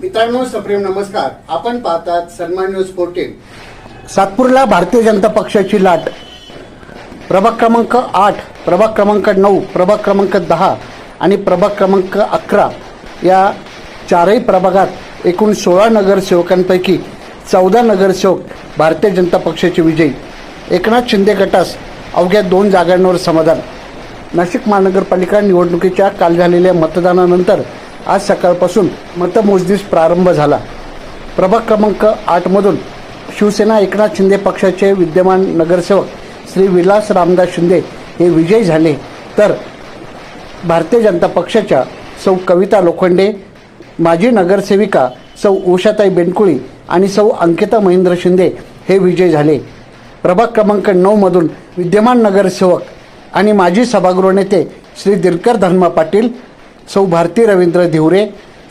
मित्रांनो सप्रेम नमस्कार. आपण पाहतात सन्मान न्यूज फोर्टीन सातपूरला भारतीय जनता पक्षाची लाट. प्रभाग क्रमांक आठ प्रभाग क्रमांक नऊ प्रभाग क्रमांक दहा आणि प्रभाग क्रमांक अकरा या चारही प्रभागात एकूण सोळा नगरसेवकांपैकी चौदा नगरसेवक भारतीय जनता पक्षाचे विजयी. एकनाथ शिंदे गटास अवघ्या दोन जागांवर समाधान. नाशिक महानगरपालिका निवडणुकीच्या काल झालेल्या मतदानानंतर आज सकाळपासून मतमोजणीस प्रारंभ झाला. प्रभाग क्रमांक आठमधून शिवसेना एकनाथ शिंदे पक्षाचे विद्यमान नगरसेवक श्री विलास रामदास शिंदे हे विजयी झाले. तर भारतीय जनता पक्षाच्या सौ कविता लोखंडे माजी नगरसेविका सौ उषाताई बेनकुळी आणि सौ अंकिता महेंद्र शिंदे हे विजयी झाले. प्रभाग क्रमांक नऊमधून विद्यमान नगरसेवक आणि माजी सभागृह नेते श्री दिनकर धर्मा पाटील सौ भारती रवींद्र धिवरे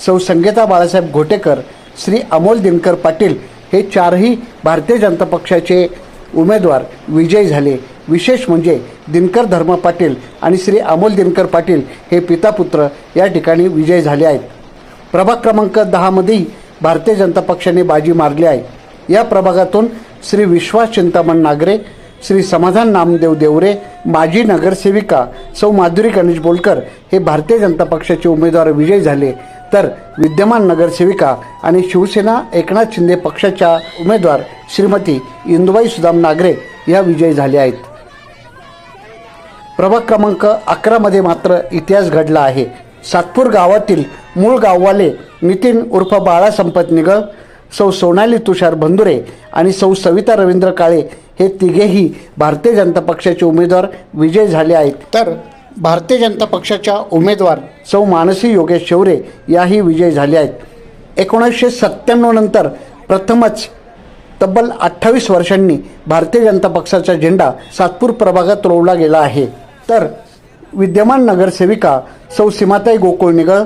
सौ संगीता बाळासाहेब घोटेकर श्री अमोल दिनकर पाटील हे चारही भारतीय जनता पक्षाचे उमेदवार विजयी झाले. विशेष म्हणजे दिनकर धर्मा पाटील आणि श्री अमोल दिनकर पाटील हे पितापुत्र या ठिकाणी विजयी झाले आहेत. प्रभाग क्रमांक दहामध्येही भारतीय जनता पक्षाने बाजी मारली आहे. या प्रभागातून श्री विश्वास चिंतामण नागरे श्री समाधान नामदेव देवरे माजी नगरसेविका सौ माधुरी गणेश बोलकर हे भारतीय जनता पक्षाचे उमेदवार विजयी झाले. तर विद्यमान नगरसेविका आणि शिवसेना एकनाथ शिंदे पक्षाच्या उमेदवार श्रीमती इंदुबाई सुदाम नागरे या विजयी झाल्या आहेत. प्रभाग क्रमांक अकरामध्ये मात्र इतिहास घडला आहे. सातपूर गावातील मूळ गाववाले नितीन उर्फ बाळा संपत निगळ सौ सोनाली तुषार बंधुरे आणि सौ सविता रवींद्र काळे हे तिघेही भारतीय जनता पक्षाचे उमेदवार विजयी झाले आहेत. तर भारतीय जनता पक्षाच्या उमेदवार सौ मानसी योगेश शेवरे याही विजयी झाल्या आहेत. एकोणीसशे सत्त्याण्णव नंतर प्रथमच तब्बल अठ्ठावीस वर्षांनी भारतीय जनता पक्षाचा झेंडा सातपूर प्रभागात रोवला गेला आहे. तर विद्यमान नगरसेविका सौ सीमाताई गोकुळ निगळ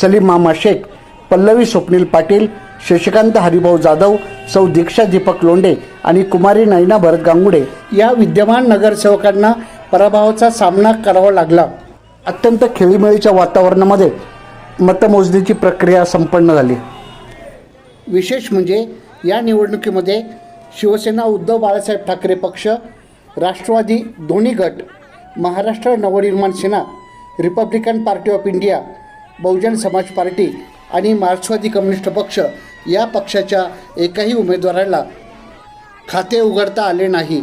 सलीम मामा शेख पल्लवी स्वप्नील पाटील शशिकांत हरिभाऊ जाधव सौ दीक्षा दीपक लोंडे आणि कुमारी नैना भरत गांगुडे या विद्यमान नगरसेवकांना पराभवाचा सामना करावा लागला. अत्यंत खेळीमेळीच्या वातावरणामध्ये मतमोजणीची प्रक्रिया संपन्न झाली. विशेष म्हणजे या निवडणुकीमध्ये शिवसेना उद्धव बाळासाहेब ठाकरे पक्ष राष्ट्रवादी दोन्ही गट Maharashtra Navnirman Sena Republican Party of India Bahujan Samaj Party आणि मार्क्सवादी कम्युनिस्ट पक्ष या पक्षाच्या एकाही उमेदवाराला खाते उघडता आले नाही.